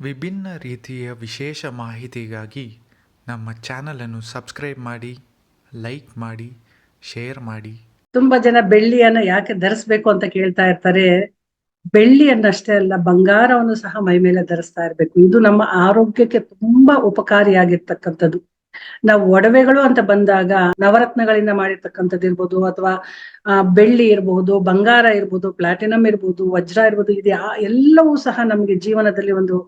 ವಿಭಿನ್ನ ರೀತಿಯ ವಿಶೇಷ ಮಾಹಿತಿಗಾಗಿ ನಮ್ಮ ಚಾನಲನ್ನು ಸಬ್ಸ್ಕ್ರೈಬ್ ಮಾಡಿ, ಲೈಕ್ ಮಾಡಿ, ಶೇರ್ ಮಾಡಿ. ತುಂಬಾ ಜನ ಬೆಳ್ಳಿಯನ್ನ ಯಾಕೆ ಧರಿಸ್ಬೇಕು ಅಂತ ಕೇಳ್ತಾ ಇರ್ತಾರೆ. ಬೆಳ್ಳಿಯನ್ನಷ್ಟೇ ಅಲ್ಲ, ಬಂಗಾರವನ್ನು ಸಹ ಮೈ ಮೇಲೆ ಧರಿಸ್ತಾ ಇರ್ಬೇಕು. ಇದು ನಮ್ಮ ಆರೋಗ್ಯಕ್ಕೆ ತುಂಬಾ ಉಪಕಾರಿಯಾಗಿರ್ತಕ್ಕಂಥದ್ದು. ನಾವು ಒಡವೆಗಳು ಅಂತ ಬಂದಾಗ ನವರತ್ನಗಳಿಂದ ಮಾಡಿರ್ತಕ್ಕಂಥದ್ದು ಇರ್ಬೋದು ಅಥವಾ ಬೆಳ್ಳಿ ಇರಬಹುದು ಬಂಗಾರ ಇರ್ಬೋದು, ಪ್ಲಾಟಿನಂ ಇರ್ಬೋದು, ವಜ್ರ ಇರ್ಬೋದು, ಇದು ಎಲ್ಲವೂ ಸಹ ನಮಗೆ ಜೀವನದಲ್ಲಿ ಒಂದು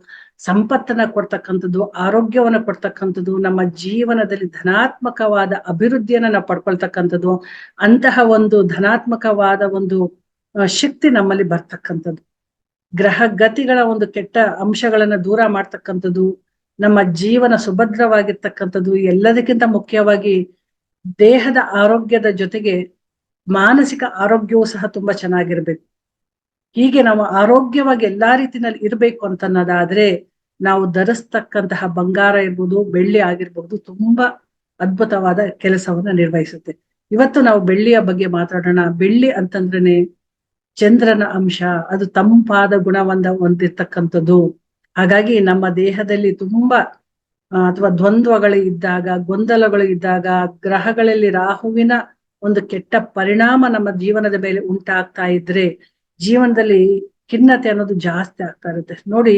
ಸಂಪತ್ತನ್ನ ಕೊಡ್ತಕ್ಕಂಥದ್ದು, ಆರೋಗ್ಯವನ್ನ ಕೊಡ್ತಕ್ಕಂಥದ್ದು, ನಮ್ಮ ಜೀವನದಲ್ಲಿ ಧನಾತ್ಮಕವಾದ ಅಭಿವೃದ್ಧಿಯನ್ನ ನಾವು ಪಡ್ಕೊಳ್ತಕ್ಕಂಥದ್ದು, ಅಂತಹ ಒಂದು ಧನಾತ್ಮಕವಾದ ಒಂದು ಶಕ್ತಿ ನಮ್ಮಲ್ಲಿ ಬರ್ತಕ್ಕಂಥದ್ದು. ಗ್ರಹ ಗತಿಗಳ ಒಂದು ಕೆಟ್ಟ ಅಂಶಗಳನ್ನ ದೂರ ಮಾಡ್ತಕ್ಕಂಥದ್ದು ನಮ್ಮ ಜೀವನ ಸುಭದ್ರವಾಗಿರ್ತಕ್ಕಂಥದ್ದು ಎಲ್ಲದಕ್ಕಿಂತ ಮುಖ್ಯವಾಗಿ ದೇಹದ ಆರೋಗ್ಯದ ಜೊತೆಗೆ ಮಾನಸಿಕ ಆರೋಗ್ಯವೂ ಸಹ ತುಂಬಾ ಚೆನ್ನಾಗಿರ್ಬೇಕು. ಹೀಗೆ ನಾವು ಆರೋಗ್ಯವಾಗಿ ಎಲ್ಲಾ ರೀತಿನಲ್ಲಿ ಇರಬೇಕು ಅಂತ ಅನ್ನೋದಾದ್ರೆ ನಾವು ಧರಿಸ್ತಕ್ಕಂತಹ ಬಂಗಾರ ಇರ್ಬೋದು, ಬೆಳ್ಳಿ ಆಗಿರ್ಬೋದು ತುಂಬಾ ಅದ್ಭುತವಾದ ಕೆಲಸವನ್ನ ನಿರ್ವಹಿಸುತ್ತೆ. ಇವತ್ತು ನಾವು ಬೆಳ್ಳಿಯ ಬಗ್ಗೆ ಮಾತಾಡೋಣ. ಬೆಳ್ಳಿ ಅಂತಂದ್ರೇನೆ ಚಂದ್ರನ ಅಂಶ, ಅದು ತಂಪಾದ ಗುಣವನ್ನ ಹೊಂದಿರ್ತಕ್ಕಂಥದ್ದು. ಹಾಗಾಗಿ ನಮ್ಮ ದೇಹದಲ್ಲಿ ತುಂಬಾ ಅಥವಾ ದ್ವಂದ್ವಗಳು ಇದ್ದಾಗ, ಗೊಂದಲಗಳು ಇದ್ದಾಗ, ಗ್ರಹಗಳಲ್ಲಿ ರಾಹುವಿನ ಒಂದು ಕೆಟ್ಟ ಪರಿಣಾಮ ನಮ್ಮ ಜೀವನದ ಮೇಲೆ ಉಂಟಾಗ್ತಾ ಇದ್ರೆ ಜೀವನದಲ್ಲಿ ಖಿನ್ನತೆ ಅನ್ನೋದು ಜಾಸ್ತಿ ಆಗ್ತಾ ಇರುತ್ತೆ. ನೋಡಿ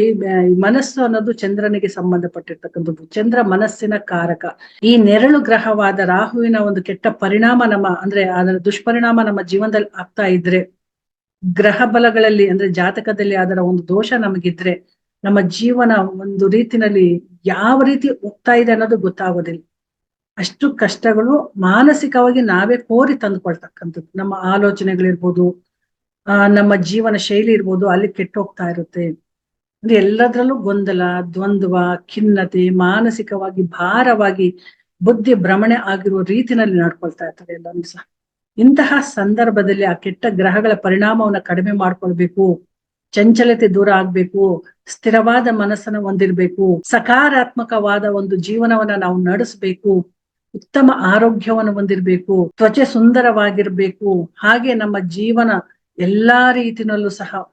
ಮನಸ್ಸು ಅನ್ನೋದು ಚಂದ್ರನಿಗೆ ಸಂಬಂಧಪಟ್ಟಿರ್ತಕ್ಕಂಥದ್ದು. ಚಂದ್ರ ಮನಸ್ಸಿನ ಕಾರಕ. ಈ ನೆರಳು ಗ್ರಹವಾದ ರಾಹುವಿನ ಒಂದು ಕೆಟ್ಟ ಪರಿಣಾಮ ನಮ್ಮ, ಅಂದ್ರೆ ಅದರ ದುಷ್ಪರಿಣಾಮ ನಮ್ಮ ಜೀವನದಲ್ಲಿ ಆಗ್ತಾ ಇದ್ರೆ, ಗ್ರಹ ಬಲಗಳಲ್ಲಿ, ಅಂದ್ರೆ ಜಾತಕದಲ್ಲಿ ಅದರ ಒಂದು ದೋಷ ನಮಗಿದ್ರೆ ನಮ್ಮ ಜೀವನ ಒಂದು ರೀತಿನಲ್ಲಿ ಯಾವ ರೀತಿ ಹೋಗ್ತಾ ಇದೆ ಅನ್ನೋದು ಗೊತ್ತಾಗೋದಿಲ್ಲ. ಅಷ್ಟು ಕಷ್ಟಗಳು ಮಾನಸಿಕವಾಗಿ ನಾವೇ ಕೋರಿ ತಂದುಕೊಳ್ತಕ್ಕಂಥದ್ದು. ನಮ್ಮ ಆಲೋಚನೆಗಳಿರ್ಬೋದು, ಆ, ನಮ್ಮ ಜೀವನ ಶೈಲಿ ಇರ್ಬೋದು, ಅಲ್ಲಿ ಕೆಟ್ಟು ಹೋಗ್ತಾ ಇರುತ್ತೆ. ಅಂದ್ರೆ ಎಲ್ಲದರಲ್ಲೂ ಗೊಂದಲ, ದ್ವಂದ್ವ, ಖಿನ್ನತೆ, ಮಾನಸಿಕವಾಗಿ ಭಾರವಾಗಿ ಬುದ್ಧಿ ಭ್ರಮಣೆ ಆಗಿರುವ ರೀತಿನಲ್ಲಿ ನಡ್ಕೊಳ್ತಾ ಇರ್ತಾರೆ ಎಲ್ಲರೂ ಸಹ. ಇಂತಹ ಸಂದರ್ಭದಲ್ಲಿ ಆ ಕೆಟ್ಟ ಗ್ರಹಗಳ ಪರಿಣಾಮವನ್ನ ಕಡಿಮೆ ಮಾಡ್ಕೊಳ್ಬೇಕು. ಚಂಚಲತೆ ದೂರ ಆಗ್ಬೇಕು, ಸ್ಥಿರವಾದ ಮನಸ್ಸನ್ನ ಹೊಂದಿರ್ಬೇಕು, ಸಕಾರಾತ್ಮಕವಾದ ಒಂದು ಜೀವನವನ್ನ ನಾವು ನಡೆಸಬೇಕು, ಉತ್ತಮ ಆರೋಗ್ಯವನ್ನು ಹೊಂದಿರ್ಬೇಕು, ತ್ವಚೆ ಸುಂದರವಾಗಿರ್ಬೇಕು, ಹಾಗೆ ನಮ್ಮ ಜೀವನ ಎಲ್ಲಾ ರೀತಿನಲ್ಲೂ ಸಹ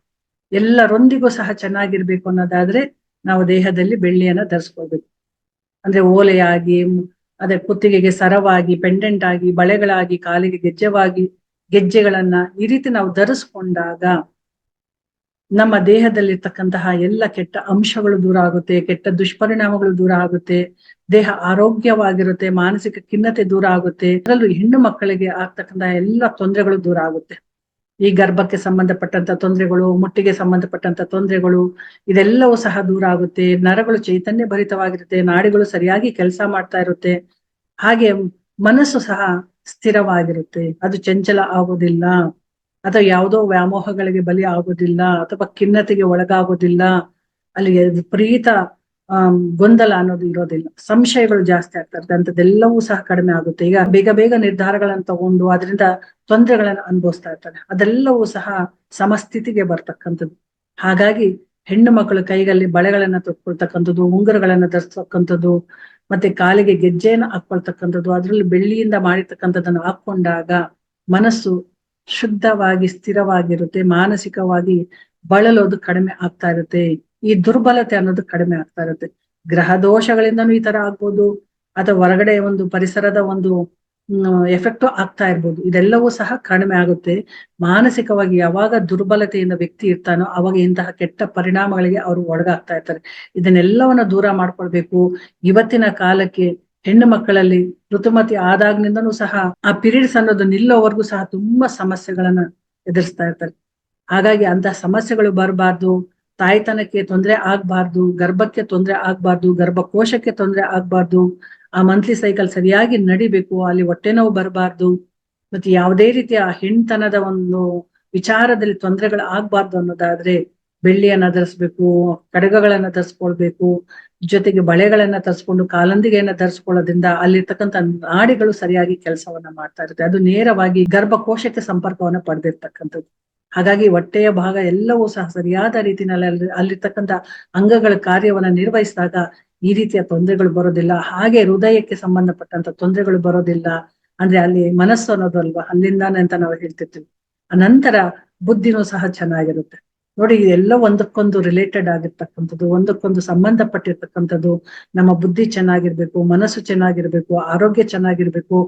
ಎಲ್ಲರೊಂದಿಗೂ ಸಹ ಚೆನ್ನಾಗಿರ್ಬೇಕು ಅನ್ನೋದಾದ್ರೆ ನಾವು ದೇಹದಲ್ಲಿ ಬೆಳ್ಳಿಯನ್ನ ಧರಿಸ್ಕೊಳ್ಬೇಕು. ಅಂದ್ರೆ ಓಲೆಯಾಗಿ, ಅದೇ ಕುತ್ತಿಗೆಗೆ ಸರವಾಗಿ ಪೆಂಡೆಂಟ್ ಆಗಿ, ಬಳೆಗಳಾಗಿ, ಕಾಲಿಗೆ ಗೆಜ್ಜೆವಾಗಿ, ಗೆಜ್ಜೆಗಳನ್ನ ಈ ರೀತಿ ನಾವು ಧರಿಸ್ಕೊಂಡಾಗ ನಮ್ಮ ದೇಹದಲ್ಲಿರ್ತಕ್ಕಂತಹ ಎಲ್ಲ ಕೆಟ್ಟ ಅಂಶಗಳು ದೂರ ಆಗುತ್ತೆ, ಕೆಟ್ಟ ದುಷ್ಪರಿಣಾಮಗಳು ದೂರ ಆಗುತ್ತೆ, ದೇಹ ಆರೋಗ್ಯವಾಗಿರುತ್ತೆ, ಮಾನಸಿಕ ಖಿನ್ನತೆ ದೂರ ಆಗುತ್ತೆ, ಅದರಲ್ಲೂ ಹೆಣ್ಣು ಮಕ್ಕಳಿಗೆ ಆಗ್ತಕ್ಕಂತಹ ಎಲ್ಲ ತೊಂದರೆಗಳು ದೂರ ಆಗುತ್ತೆ. ಈ ಗರ್ಭಕ್ಕೆ ಸಂಬಂಧಪಟ್ಟಂತ ತೊಂದರೆಗಳು, ಮುಟ್ಟಿಗೆ ಸಂಬಂಧಪಟ್ಟಂತ ತೊಂದರೆಗಳು, ಇದೆಲ್ಲವೂ ಸಹ ದೂರ ಆಗುತ್ತೆ. ನರಗಳು ಚೈತನ್ಯ ಭರಿತವಾಗಿರುತ್ತೆ ನಾಡಿಗಳು ಸರಿಯಾಗಿ ಕೆಲಸ ಮಾಡ್ತಾ ಇರುತ್ತೆ. ಹಾಗೆ ಮನಸ್ಸು ಸಹ ಸ್ಥಿರವಾಗಿರುತ್ತೆ. ಅದು ಚಂಚಲ ಆಗೋದಿಲ್ಲ. ಅಥವಾ ಯಾವುದೋ ವ್ಯಾಮೋಹಗಳಿಗೆ ಬಲಿ ಆಗೋದಿಲ್ಲ ಅಥವಾ ಖಿನ್ನತೆಗೆ ಒಳಗಾಗೋದಿಲ್ಲ ಅಲ್ಲಿ ವಿಪರೀತ ಗೊಂದಲ ಅನ್ನೋದು ಇರೋದಿಲ್ಲ. ಸಂಶಯಗಳು ಜಾಸ್ತಿ ಆಗ್ತಾ ಅಂತದೆಲ್ಲವೂ ಸಹ ಕಡಿಮೆ ಆಗುತ್ತೆ. ಈಗ ಬೇಗ ಬೇಗ ನಿರ್ಧಾರಗಳನ್ನು ತಗೊಂಡು ಅದರಿಂದ ತೊಂದರೆಗಳನ್ನು ಅನುಭವಿಸ್ತಾ ಇರ್ತಾರೆ ಅದೆಲ್ಲವೂ ಸಹ ಸಮಸ್ಥಿತಿಗೆ ಬರ್ತಕ್ಕಂಥದ್ದು. ಹಾಗಾಗಿ ಹೆಣ್ಣು ಮಕ್ಕಳು ಕೈಗಳಲ್ಲಿ ಬಳೆಗಳನ್ನ ತೊಟ್ಕೊಳ್ತಕ್ಕಂಥದ್ದು, ಉಂಗುರಗಳನ್ನ ಧರಿಸ್ತಕ್ಕಂಥದ್ದು, ಮತ್ತೆ ಕಾಲಿಗೆ ಗೆಜ್ಜೆಯನ್ನು ಹಾಕೊಳ್ತಕ್ಕಂಥದ್ದು ಅದರಲ್ಲಿ ಬೆಳ್ಳಿಯಿಂದ ಮಾಡಿರ್ತಕ್ಕಂಥದ್ದನ್ನು ಹಾಕೊಂಡಾಗ ಮನಸ್ಸು ಶುದ್ಧವಾಗಿ, ಸ್ಥಿರವಾಗಿರುತ್ತೆ, ಮಾನಸಿಕವಾಗಿ ಬಳಲೋದು ಕಡಿಮೆ ಆಗ್ತಾ ಇರುತ್ತೆ, ಈ ದುರ್ಬಲತೆ ಅನ್ನೋದು ಕಡಿಮೆ ಆಗ್ತಾ ಇರುತ್ತೆ. ಗ್ರಹ ದೋಷಗಳಿಂದನೂ ಈ ತರ ಆಗ್ಬೋದು, ಅಥವಾ ಹೊರಗಡೆ ಒಂದು ಪರಿಸರದ ಒಂದು ಎಫೆಕ್ಟ್ ಆಗ್ತಾ ಇರ್ಬೋದು. ಇದೆಲ್ಲವೂ ಸಹ ಕಡಿಮೆ ಆಗುತ್ತೆ. ಮಾನಸಿಕವಾಗಿ ಯಾವಾಗ ದುರ್ಬಲತೆಯಿಂದ ವ್ಯಕ್ತಿ ಇರ್ತಾನೋ, ಅವಾಗ ಇಂತಹ ಕೆಟ್ಟ ಪರಿಣಾಮಗಳಿಗೆ ಅವರು ಒಳಗಾಗ್ತಾ ಇರ್ತಾರೆ. ಇದನ್ನೆಲ್ಲವನ್ನ ದೂರ ಮಾಡ್ಕೊಳ್ಬೇಕು. ಇವತ್ತಿನ ಕಾಲಕ್ಕೆ ಹೆಣ್ಣು ಮಕ್ಕಳಲ್ಲಿ ಋತುಮತಿ ಆದಾಗ್ನಿಂದನೂ ಸಹ ಆ ಪೀರಿಯಡ್ಸ್ ಅನ್ನೋದು ನಿಲ್ಲೋವರೆಗೂ ಸಹ ತುಂಬಾ ಸಮಸ್ಯೆಗಳನ್ನ ಎದುರಿಸ್ತಾ ಇರ್ತಾರೆ. ಹಾಗಾಗಿ ಅಂತ ಸಮಸ್ಯೆಗಳು ಬರಬಾರ್ದು, ತಾಯ್ತನಕ್ಕೆ ತೊಂದರೆ ಆಗ್ಬಾರ್ದು, ಗರ್ಭಕ್ಕೆ ತೊಂದರೆ ಆಗ್ಬಾರ್ದು, ಗರ್ಭಕೋಶಕ್ಕೆ ತೊಂದರೆ ಆಗ್ಬಾರ್ದು, ಆ ಮಂತ್ಲಿ ಸೈಕಲ್ ಸರಿಯಾಗಿ ನಡಿಬೇಕು, ಅಲ್ಲಿ ಹೊಟ್ಟೆ ನೋವು ಬರಬಾರ್ದು, ಮತ್ತೆ ಯಾವುದೇ ರೀತಿಯ ಹೆಣ್ತನದ ಒಂದು ವಿಚಾರದಲ್ಲಿ ತೊಂದರೆಗಳು ಆಗ್ಬಾರ್ದು ಅನ್ನೋದಾದ್ರೆ ಬೆಳ್ಳಿಯನ್ನ ಧರಿಸ್ಬೇಕು, ಕಡಗಗಳನ್ನ ಧರಿಸ್ಕೊಳ್ಬೇಕು, ಜೊತೆಗೆ ಬಳೆಗಳನ್ನ ತರಿಸ್ಕೊಂಡು ಕಾಲಂದಿಗೆಯನ್ನ ಧರಿಸ್ಕೊಳ್ಳೋದ್ರಿಂದ ಅಲ್ಲಿರ್ತಕ್ಕಂತ ನಾಡಿಗಳು ಸರಿಯಾಗಿ ಕೆಲಸವನ್ನ ಮಾಡ್ತಾ ಇರುತ್ತೆ. ಅದು ನೇರವಾಗಿ ಗರ್ಭಕೋಶಕ್ಕೆ ಸಂಪರ್ಕವನ್ನ ಪಡೆದಿರ್ತಕ್ಕಂಥದ್ದು. ಹಾಗಾಗಿ ಹೊಟ್ಟೆಯ ಭಾಗ ಎಲ್ಲವೂ ಸಹ ಸರಿಯಾದ ರೀತಿಯಲ್ಲಿ ಅಲ್ಲಿ, ಅಲ್ಲಿರ್ತಕ್ಕಂಥ ಅಂಗಗಳ ಕಾರ್ಯವನ್ನ ನಿರ್ವಹಿಸಿದಾಗ ಈ ರೀತಿಯ ತೊಂದರೆಗಳು ಬರೋದಿಲ್ಲ. ಹಾಗೆ ಹೃದಯಕ್ಕೆ ಸಂಬಂಧಪಟ್ಟಂತ ತೊಂದರೆಗಳು ಬರೋದಿಲ್ಲ. ಅಂದ್ರೆ ಅಲ್ಲಿ ಮನಸ್ಸು ಅನ್ನೋದು ಅಲ್ವಾ? ಅಲ್ಲಿಂದಾನೆ ಅಂತ ನಾವು ಹೇಳ್ತಿರ್ತೀವಿ. ಅನಂತರ ಬುದ್ಧಿನೂ ಸಹ ಚೆನ್ನಾಗಿರುತ್ತೆ. ನೋಡಿ, ಇದೆಲ್ಲ ಒಂದಕ್ಕೊಂದು ರಿಲೇಟೆಡ್ ಆಗಿರ್ತಕ್ಕಂಥದ್ದು, ಒಂದಕ್ಕೊಂದು ಸಂಬಂಧಪಟ್ಟಿರ್ತಕ್ಕಂಥದ್ದು, ನಮ್ಮ ಬುದ್ಧಿ ಚೆನ್ನಾಗಿರ್ಬೇಕು, ಮನಸ್ಸು ಚೆನ್ನಾಗಿರ್ಬೇಕು, ಆರೋಗ್ಯ ಚೆನ್ನಾಗಿರ್ಬೇಕು,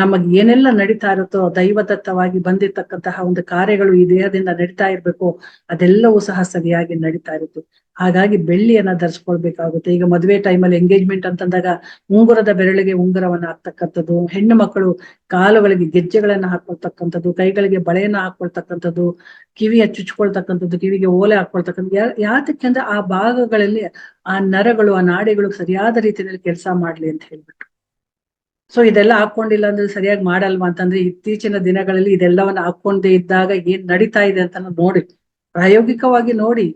ನಮಗ್ ಏನೆಲ್ಲ ನಡೀತಾ ಇರುತ್ತೋ, ದೈವದತ್ತವಾಗಿ ಬಂದಿರ್ತಕ್ಕಂತಹ ಒಂದು ಕಾರ್ಯಗಳು ಈ ದೇಹದಿಂದ ನಡೀತಾ ಇರ್ಬೇಕು, ಅದೆಲ್ಲವೂ ಸಹ ಸರಿಯಾಗಿ ನಡೀತಾ ಇರುತ್ತೆ. ಹಾಗಾಗಿ ಬೆಳ್ಳಿಯನ್ನ ಧರಿಸ್ಕೊಳ್ಬೇಕಾಗುತ್ತೆ. ಈಗ ಮದುವೆ ಟೈಮಲ್ಲಿ ಎಂಗೇಜ್ಮೆಂಟ್ ಅಂತಂದಾಗ ಉಂಗುರದ ಬೆರಳಿಗೆ ಉಂಗುರವನ್ನ ಹಾಕ್ತಕ್ಕಂಥದ್ದು, ಹೆಣ್ಣು ಮಕ್ಕಳು ಕಾಲುಗಳಿಗೆ ಗೆಜ್ಜೆಗಳನ್ನ ಹಾಕೊಳ್ತಕ್ಕಂಥದ್ದು ಕೈಗಳಿಗೆ ಬಳೆಯನ್ನ ಹಾಕೊಳ್ತಕ್ಕಂಥದ್ದು ಕಿವಿಯ ಹಚ್ಚಿಚ್ಕೊಳ್ತಕ್ಕಂಥದ್ದು ಕಿವಿಗೆ ಓಲೆ ಹಾಕೊಳ್ತಕ್ಕಂಥ ಯಾತಕ್ಕೆ ಅಂದ್ರೆ ಆ ಭಾಗಗಳಲ್ಲಿ ಆ ನರಗಳು, ಆ ನಾಡಿಗಳು ಸರಿಯಾದ ರೀತಿಯಲ್ಲಿ ಕೆಲಸ ಮಾಡ್ಲಿ ಅಂತ ಹೇಳ್ಬಿಟ್ಟು ಸೊ ಇದೆಲ್ಲ ಹಾಕೊಂಡಿಲ್ಲ ಅಂದ್ರೆ ಸರಿಯಾಗಿ ಮಾಡಲ್ವಾ ಅಂತಂದ್ರೆ ಇತ್ತೀಚಿನ ದಿನಗಳಲ್ಲಿ ಇದೆಲ್ಲವನ್ನ ಹಾಕೊಂಡೇ ಇದ್ದಾಗ ಏನ್ ನಡೀತಾ ಇದೆ ಅಂತ ನೋಡಿ. ಪ್ರಾಯೋಗಿಕವಾಗಿ ನೋಡಿ.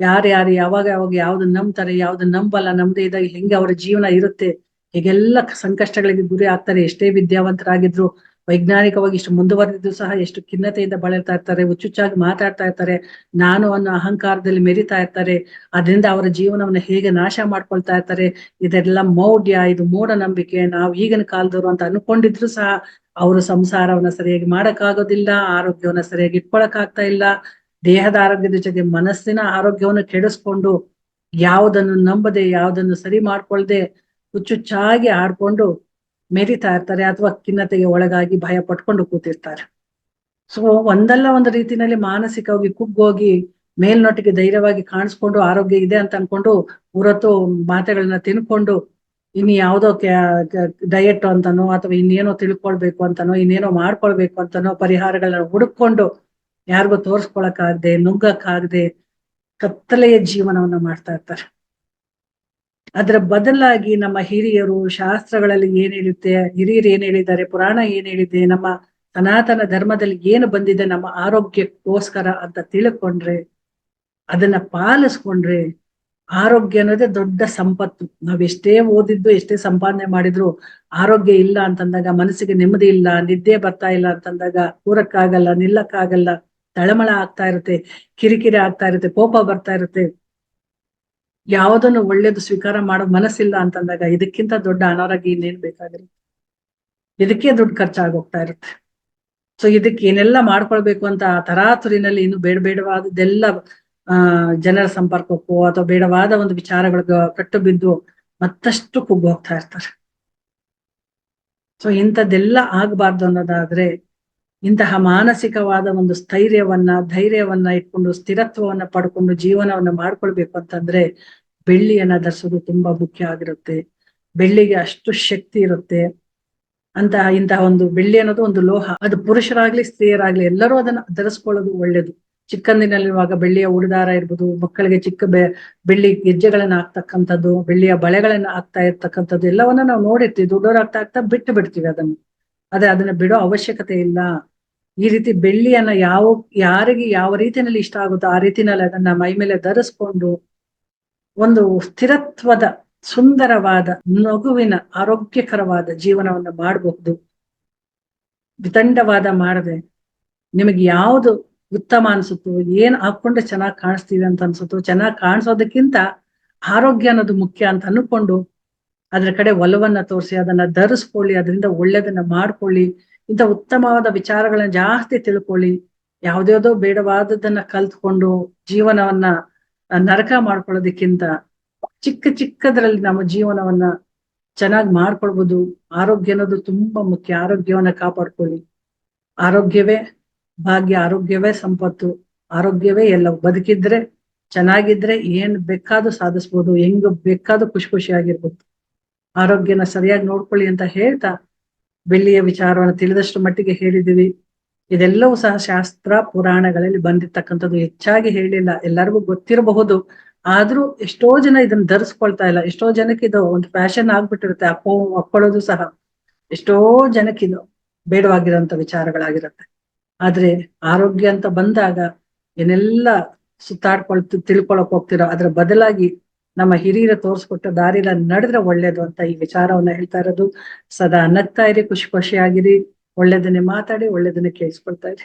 ಯಾರ್ಯಾರು ಯಾವಾಗ ಯಾವಾಗ ಯಾವ್ದು ನಂಬ್ತಾರೆ ಯಾವ್ದು ನಂಬಲ್ಲ ನಮ್ದೇ ಇದ್ದಾಗ ಹೆಂಗೆ ಅವರ ಜೀವನ ಇರುತ್ತೆ, ಹೀಗೆಲ್ಲ ಸಂಕಷ್ಟಗಳಿಗೆ ಗುರಿ ಆಗ್ತಾರೆ, ಎಷ್ಟೇ ವಿದ್ಯಾವಂತರಾಗಿದ್ರು ವೈಜ್ಞಾನಿಕವಾಗಿ ಇಷ್ಟು ಮುಂದುವರೆದಿದ್ದು ಸಹ ಎಷ್ಟು ಖಿನ್ನತೆಯಿಂದ ಬಳಲ್ತಾ ಇರ್ತಾರೆ, ಹುಚ್ಚುಚ್ಚಾಗಿ ಮಾತಾಡ್ತಾ ಇರ್ತಾರೆ, ನಾನು ಅನ್ನೋ ಅಹಂಕಾರದಲ್ಲಿ ಮೆರಿತಾ ಇರ್ತಾರೆ, ಅದರಿಂದ ಅವರ ಜೀವನವನ್ನ ಹೇಗೆ ನಾಶ ಮಾಡ್ಕೊಳ್ತಾ ಇರ್ತಾರೆ, ಇದೆಲ್ಲ ಮೌಢ್ಯ, ಇದು ಮೂಢನಂಬಿಕೆ, ನಾವು ಈಗಿನ ಕಾಲದವರು ಅಂತ ಅನ್ಕೊಂಡಿದ್ರು ಸಹ ಅವರು ಸಂಸಾರವನ್ನ ಸರಿಯಾಗಿ ಮಾಡಕ್ಕಾಗೋದಿಲ್ಲ, ಆರೋಗ್ಯವನ್ನ ಸರಿಯಾಗಿ ಇಟ್ಕೊಳಕ್ ಆಗ್ತಾ ಇಲ್ಲ, ದೇಹದ ಆರೋಗ್ಯದ ಜೊತೆ ಮನಸ್ಸಿನ ಆರೋಗ್ಯವನ್ನು ಕೆಡಿಸ್ಕೊಂಡು ಯಾವುದನ್ನು ನಂಬದೆ, ಯಾವುದನ್ನು ಸರಿ ಮಾಡ್ಕೊಳ್ದೆ, ಹುಚ್ಚುಚ್ಚಾಗಿ ಆಡ್ಕೊಂಡು ಮೆರಿತಾ ಇರ್ತಾರೆ ಅಥವಾ ಖಿನ್ನತೆಗೆ ಒಳಗಾಗಿ ಭಯ ಪಟ್ಕೊಂಡು ಕೂತಿರ್ತಾರೆ. ಸೊ ಒಂದಲ್ಲ ಒಂದು ರೀತಿನಲ್ಲಿ ಮಾನಸಿಕವಾಗಿ ಕುಗ್ಗೋಗಿ ಮೇಲ್ನೊಟ್ಟಿಗೆ ಧೈರ್ಯವಾಗಿ ಕಾಣಿಸ್ಕೊಂಡು ಆರೋಗ್ಯ ಇದೆ ಅಂತ ಅನ್ಕೊಂಡು ಹೊರತು ಮಾತೆಗಳನ್ನ ತಿನ್ಕೊಂಡು ಇನ್ ಯಾವ್ದೋ ಡಯಟ್ ಅಂತನೋ ಅಥವಾ ಇನ್ನೇನೋ ತಿಳ್ಕೊಳ್ಬೇಕು ಅಂತನೋ, ಇನ್ನೇನೋ ಮಾಡ್ಕೊಳ್ಬೇಕು ಅಂತನೋ ಪರಿಹಾರಗಳನ್ನ ಹುಡುಕೊಂಡು ಯಾರಿಗೂ ತೋರ್ಸ್ಕೊಳಕ್ಕಾಗದೆ ನುಗ್ಗಕ್ಕಾಗದೆ ಕತ್ತಲೆಯ ಜೀವನವನ್ನ ಮಾಡ್ತಾ ಇರ್ತಾರೆ. ಅದರ ಬದಲಾಗಿ ನಮ್ಮ ಹಿರಿಯರು ಶಾಸ್ತ್ರಗಳಲ್ಲಿ ಏನ್ ಹೇಳುತ್ತೆ ಹಿರಿಯರು ಏನ್ ಹೇಳಿದ್ದಾರೆ, ಪುರಾಣ ಏನ್ ಹೇಳಿದೆ ನಮ್ಮ ಸನಾತನ ಧರ್ಮದಲ್ಲಿ ಏನು ಬಂದಿದೆ, ನಮ್ಮ ಆರೋಗ್ಯಕ್ಕೋಸ್ಕರ ಅಂತ ತಿಳ್ಕೊಂಡ್ರೆ, ಅದನ್ನ ಪಾಲಿಸ್ಕೊಂಡ್ರೆ ಆರೋಗ್ಯ ಅನ್ನೋದೇ ದೊಡ್ಡ ಸಂಪತ್ತು. ನಾವೆಷ್ಟೇ ಓದಿದ್ದು, ಎಷ್ಟೇ ಸಂಪಾದನೆ ಮಾಡಿದ್ರು, ಆರೋಗ್ಯ ಇಲ್ಲ ಅಂತಂದಾಗ, ಮನಸ್ಸಿಗೆ ನೆಮ್ಮದಿ ಇಲ್ಲ, ನಿದ್ದೆ ಬರ್ತಾ ಇಲ್ಲ ಅಂತಂದಾಗ ಕೂರಕ್ಕಾಗಲ್ಲ ನಿಲ್ಲಕ್ಕಾಗಲ್ಲ, ತಳಮಳ ಆಗ್ತಾ ಇರುತ್ತೆ, ಕಿರಿಕಿರಿ ಆಗ್ತಾ ಇರುತ್ತೆ, ಕೋಪ ಬರ್ತಾ ಇರುತ್ತೆ. ಯಾವುದನ್ನು ಒಳ್ಳೇದು ಸ್ವೀಕಾರ ಮಾಡೋ ಮನಸ್ಸಿಲ್ಲ ಅಂತಂದಾಗ ಇದಕ್ಕಿಂತ ದೊಡ್ಡ ಅನಾರೋಗ್ಯ ಇನ್ನೇನ್ ಬೇಕಾಗಿರುತ್ತೆ ಇದಕ್ಕೆ ದುಡ್ಡು ಖರ್ಚಾಗೋಗ್ತಾ ಇರುತ್ತೆ. ಸೊ ಇದಕ್ಕೆ ಏನೆಲ್ಲ ಮಾಡ್ಕೊಳ್ಬೇಕು ಅಂತ ತರಾತುರಿನಲ್ಲಿ ಇನ್ನು ಬೇಡ ಬೇಡವಾದದ್ದೆಲ್ಲ, ಆ, ಜನರ ಸಂಪರ್ಕಕ್ಕೂ ಅಥವಾ ಬೇಡವಾದ ಒಂದು ವಿಚಾರಗಳಿಗೆ ಕಟ್ಟು ಬಿದ್ದು ಮತ್ತಷ್ಟು ಕುಗ್ಗೋಗ್ತಾ ಇರ್ತಾರೆ. ಸೊ ಇಂಥದ್ದೆಲ್ಲ ಆಗ್ಬಾರ್ದು ಅನ್ನೋದಾದ್ರೆ ಇಂತಹ ಮಾನಸಿಕವಾದ ಒಂದು ಸ್ಥೈರ್ಯವನ್ನ, ಧೈರ್ಯವನ್ನ ಇಟ್ಕೊಂಡು, ಸ್ಥಿರತ್ವವನ್ನ ಪಡ್ಕೊಂಡು ಜೀವನವನ್ನ ಮಾಡ್ಕೊಳ್ಬೇಕು ಅಂತಂದ್ರೆ ಬೆಳ್ಳಿಯನ್ನ ಧರಿಸೋದು ತುಂಬಾ ಮುಖ್ಯ ಆಗಿರುತ್ತೆ. ಬೆಳ್ಳಿಗೆ ಅಷ್ಟು ಶಕ್ತಿ ಇರುತ್ತೆ. ಅಂತ ಇಂತಹ ಒಂದು ಬೆಳ್ಳಿ ಅನ್ನೋದು ಒಂದು ಲೋಹ. ಅದು ಪುರುಷರಾಗ್ಲಿ, ಸ್ತ್ರೀಯರಾಗ್ಲಿ ಎಲ್ಲರೂ ಅದನ್ನ ಧರಿಸ್ಕೊಳ್ಳೋದು ಒಳ್ಳೇದು. ಚಿಕ್ಕಂದಿನಲ್ಲಿರುವಾಗ ಬೆಳ್ಳಿಯ ಉಡುದಾರ ಇರ್ಬೋದು, ಮಕ್ಕಳಿಗೆ ಚಿಕ್ಕ ಬೆ, ಬೆಳ್ಳಿ ಗೆಜ್ಜೆಗಳನ್ನ ಹಾಕ್ತಕ್ಕಂಥದ್ದು, ಬೆಳ್ಳಿಯ ಬಳೆಗಳನ್ನ ಹಾಕ್ತಾ ಇರ್ತಕ್ಕಂಥದ್ದು ಎಲ್ಲವನ್ನ ನಾವು ನೋಡಿರ್ತೀವಿ. ದೊಡ್ಡವರಾಗ್ತಾ ಆಗ್ತಾ ಬಿಟ್ಟು ಬಿಡ್ತೀವಿ ಅದನ್ನು. ಆದ್ರೆ ಅದನ್ನ ಬಿಡೋ ಅವಶ್ಯಕತೆ ಇಲ್ಲ. ಈ ರೀತಿ ಬೆಳ್ಳಿಯನ್ನ ಯಾವ, ಯಾರಿಗೆ ಯಾವ ರೀತಿಯಲ್ಲಿ ಇಷ್ಟ ಆಗುತ್ತೋ ಆ ರೀತಿನಲ್ಲಿ ಅದನ್ನ ಮೈ ಮೇಲೆ ಧರಿಸ್ಕೊಂಡು ಒಂದು ಸ್ಥಿರತ್ವದ ಸುಂದರವಾದ ನಗುವಿನ ಆರೋಗ್ಯಕರವಾದ ಜೀವನವನ್ನ ಮಾಡಬಹುದು. ವಿತಂಡವಾದ ಮಾಡದೆ ನಿಮಗೆ ಯಾವುದು ಉತ್ತಮ ಅನ್ಸುತ್ತೋ, ಏನ್ ಹಾಕೊಂಡ್ರೆ ಚೆನ್ನಾಗಿ ಕಾಣಿಸ್ತೀವಿ ಅಂತ ಅನ್ಸುತ್ತೋ, ಚೆನ್ನಾಗಿ ಕಾಣಿಸೋದಕ್ಕಿಂತ ಆರೋಗ್ಯ ಅನ್ನೋದು ಮುಖ್ಯ ಅಂತ ಅನ್ಕೊಂಡು ಅದ್ರ ಕಡೆ ಒಲವನ್ನ ತೋರಿಸಿ, ಅದನ್ನ ಧರಿಸ್ಕೊಳ್ಳಿ, ಅದರಿಂದ ಒಳ್ಳೇದನ್ನ ಮಾಡ್ಕೊಳ್ಳಿ ಇಂಥ ಉತ್ತಮವಾದ ವಿಚಾರಗಳನ್ನ ಜಾಸ್ತಿ ತಿಳ್ಕೊಳ್ಳಿ. ಯಾವ್ದ್ಯಾವ್ದೋ ಬೇಡವಾದದನ್ನ ಕಲ್ತ್ಕೊಂಡು ಜೀವನವನ್ನ ನರಕ ಮಾಡ್ಕೊಳ್ಳೋದಕ್ಕಿಂತ ಚಿಕ್ಕ ಚಿಕ್ಕದ್ರಲ್ಲಿ ನಮ್ಮ ಜೀವನವನ್ನ ಚೆನ್ನಾಗಿ ಮಾಡ್ಕೊಳ್ಬೋದು. ಆರೋಗ್ಯ ಅನ್ನೋದು ತುಂಬಾ ಮುಖ್ಯ. ಆರೋಗ್ಯವನ್ನ ಕಾಪಾಡ್ಕೊಳ್ಳಿ. ಆರೋಗ್ಯವೇ ಭಾಗ್ಯ, ಆರೋಗ್ಯವೇ ಸಂಪತ್ತು, ಆರೋಗ್ಯವೇ ಎಲ್ಲ ಬದುಕಿದ್ರೆ ಚೆನ್ನಾಗಿದ್ರೆ ಏನ್ ಬೇಕಾದ್ರೂ ಸಾಧಿಸ್ಬೋದು. ಹೆಂಗ್ ಬೇಕಾದ್ರೂ ಖುಷಿ ಖುಷಿಯಾಗಿರ್ಬೋದು. ಆರೋಗ್ಯನ ಸರಿಯಾಗಿ ನೋಡ್ಕೊಳ್ಳಿ ಅಂತ ಹೇಳ್ತಾ ಬೆಳ್ಳಿಯ ವಿಚಾರವನ್ನು ತಿಳಿದಷ್ಟು ಮಟ್ಟಿಗೆ ಹೇಳಿದ್ದೀವಿ. ಇದೆಲ್ಲವೂ ಸಹ ಶಾಸ್ತ್ರ ಪುರಾಣಗಳಲ್ಲಿ ಬಂದಿರ್ತಕ್ಕಂಥದ್ದು. ಹೆಚ್ಚಾಗಿ ಹೇಳಿಲ್ಲ. ಎಲ್ಲರಿಗೂ ಗೊತ್ತಿರಬಹುದು. ಆದ್ರೂ ಎಷ್ಟೋ ಜನ ಇದನ್ನ ಧರಿಸ್ಕೊಳ್ತಾ ಇಲ್ಲ. ಎಷ್ಟೋ ಜನಕ್ಕೆ ಇದು ಒಂದು ಫ್ಯಾಷನ್ ಆಗ್ಬಿಟ್ಟಿರುತ್ತೆ. ಅಪ್ಪೋ ಹಾಕೊಳ್ಳೋದು ಸಹ. ಎಷ್ಟೋ ಇದು ಬೇಡವಾಗಿರೋಂಥ ವಿಚಾರಗಳಾಗಿರುತ್ತೆ. ಆದ್ರೆ ಆರೋಗ್ಯ ಅಂತ ಬಂದಾಗ ಏನೆಲ್ಲ ಸುತ್ತಾಡ್ಕೊಳ್ತು, ತಿಳ್ಕೊಳಕ್ ಹೋಗ್ತಿರೋ, ಅದ್ರ ಬದಲಾಗಿ ನಮ್ಮ ಹಿರಿಯರ ತೋರಿಸ್ಕೊಟ್ಟ ದಾರಿನ ನಡೆದ್ರೆ ಒಳ್ಳೇದು ಅಂತ ಈ ವಿಚಾರವನ್ನ ಹೇಳ್ತಾ ಇರೋದು. ಸದಾ ನಗ್ತಾ ಇರಿ, ಖುಷಿ ಖುಷಿಯಾಗಿರಿ. ಒಳ್ಳೇದನ್ನೇ ಮಾತಾಡಿ, ಒಳ್ಳೇದನ್ನೇ ಕೇಳಿಸ್ಕೊಳ್ತಾ ಇರಿ.